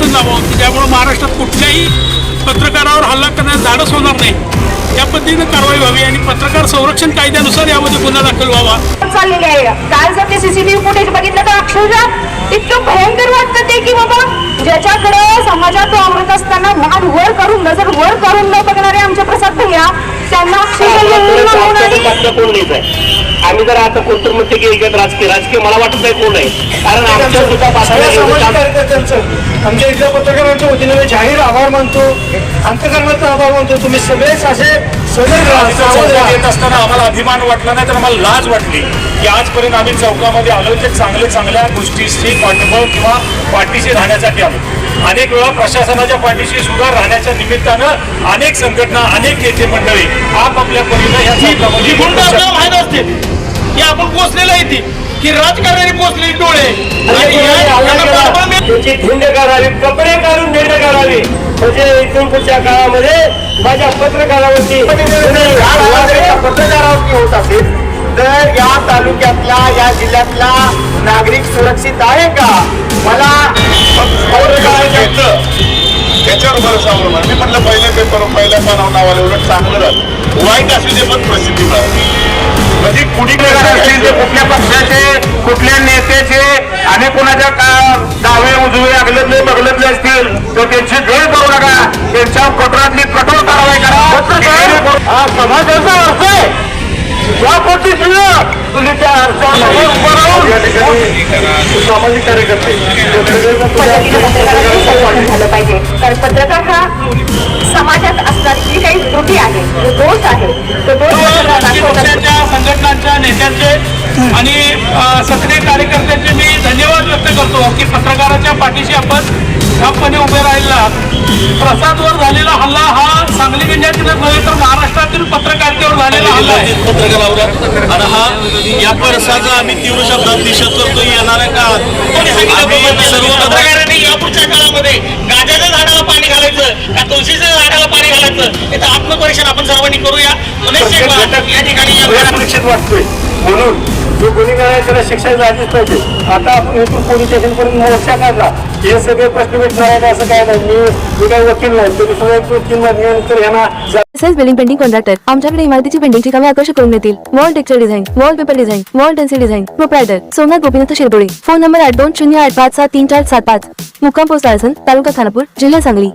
शासन लावावं की त्यामुळे महाराष्ट्रात कुठल्याही पत्रकारावर हल्ला करण्यास धाडस होणार नाही. या पद्धतीनं कारवाई व्हावी आणि पत्रकार संरक्षण कायद्यानुसार यामध्ये गुन्हा दाखल व्हावा. चाललेले आहे? काल जर ते सीसीटीव्ही फुटेज बघितलं तर अक्षरशः इतकं भयंकर वाटतं ते की बाबा ज्याच्याकडे समाजात वावरत असताना मान वर करून नजर वर करून न बघणारे आमचे प्रसाद भैया त्यांना कोण आहे? आम्ही जर आता कोणतं म्हणते की राजकीय राजकीय मला वाटत नाही कोण आहे. कारण आमच्या सुद्धा आमच्या इथल्या पत्रकारांच्या वतीने मी जाहीर आभार मानतो. अंतकरणाचा आभार मानतो. तुम्ही सगळेच असे. येत असताना आम्हाला अभिमान वाटला नाही तर आम्हाला लाज वाटली की आजपर्यंत आम्ही चौकामध्ये आलो. ते चांगले चांगल्या गोष्टीशी पाठबळ किंवा पाठीशी राहण्यासाठी आलो. अनेक वेळा प्रशासनाच्या पाठीशी सुद्धा राहण्याच्या निमित्तानं अनेक संघटना अनेक नेते मंडळी आपापल्या परीनं ह्या ही चौकामध्ये माहीत असते. की आपण पोचलेलं आहे ती की राजकारणाने पोचलेली डोळे. त्याची धिंड करावी कपडे काढून धिंड करावी म्हणजे इथून पुढच्या काळामध्ये माझ्या पत्रकारावरती पत्रकारावरती होत असेल तर या तालुक्यातला या जिल्ह्यातला नागरिक सुरक्षित आहे का? मला त्याच्यावर भरोसा अवलंबून मी म्हटलं पहिल्या पेपर पहिल्या पानावर नावाला उलट चांगलं वाईट असू दे पण प्रसिद्धी मिळाली म्हणजे कुणी ते कुठल्या पक्षाचे कुठल्या नेत्याचे आणि कुणाच्या का डावे उजवे अगलतले बगलतले असतील तर त्यांची गैर करू नका. त्यांच्या कठोरातली कठोर कारवाई करा. हा समाजाचा अर्थ आहे. या पद्धतीनं तुम्ही त्या अर्थामध्ये उभं राहून सामाजिक कार्यकर्ते पद्धतीने पत्रकारांचं संरक्षण झालं पाहिजे. कारण पत्रकार हा समाजात असणारी जी काही त्रुटी आहे जो दोष आहे तो दोष पत्रकार नेत्यांचे आणि सक्रिय कार्यकर्त्यांचे मी धन्यवाद व्यक्त करतो की पत्रकाराच्या पाठीशी आपण ठामपणे उभे राहिला प्रसादवर झालेला हल्ला हा सांगली जिल्ह्यातीलच नव्हे तर महाराष्ट्रातील पत्रकारितेवर झालेला हल्ला आहे. पत्रकारावर आणि हा या प्रसाचा आम्ही तीव्र शब्दात निषेध करतो येणाऱ्या काळात. सर्व पत्रकारांनी यापुढच्या काळामध्ये गाजाच्या झाडाला पाणी घालायचं का तुळशीच्या झाडाला पाणी घालायचं? याचं आत्मपरीक्षण आपण सर्वांनी करूया. या ठिकाणी वाटतोय. म्हणून जो गुन्हेगार आहे त्याला शिक्षा झालीच पाहिजे. आता आपण इथून पोलीस स्टेशनपर्यंत मोर्चा काढला हे सगळे प्रश्न मिटणार आहेत असं काय नाही. मी मी काही वकील नाही. तरी सुद्धा एक दोन तीन महिन्यानंतर यांना सेल्फ बिल्डिंग पेंटिंग कॉन्ट्रॅक्टर आमच्याकडे इमारतीची पेंटिंगची कामे आकर्षक करून देतील. Wall texture design wallpaper design wall stencil design proprietor Somnath Gopinath Shirdole phone number आठ दोन शून्य आठ पाच सात तीन चार सात पाच. मुक्काम पोस्ट तालुका खानापूर जिल्हा सांगली.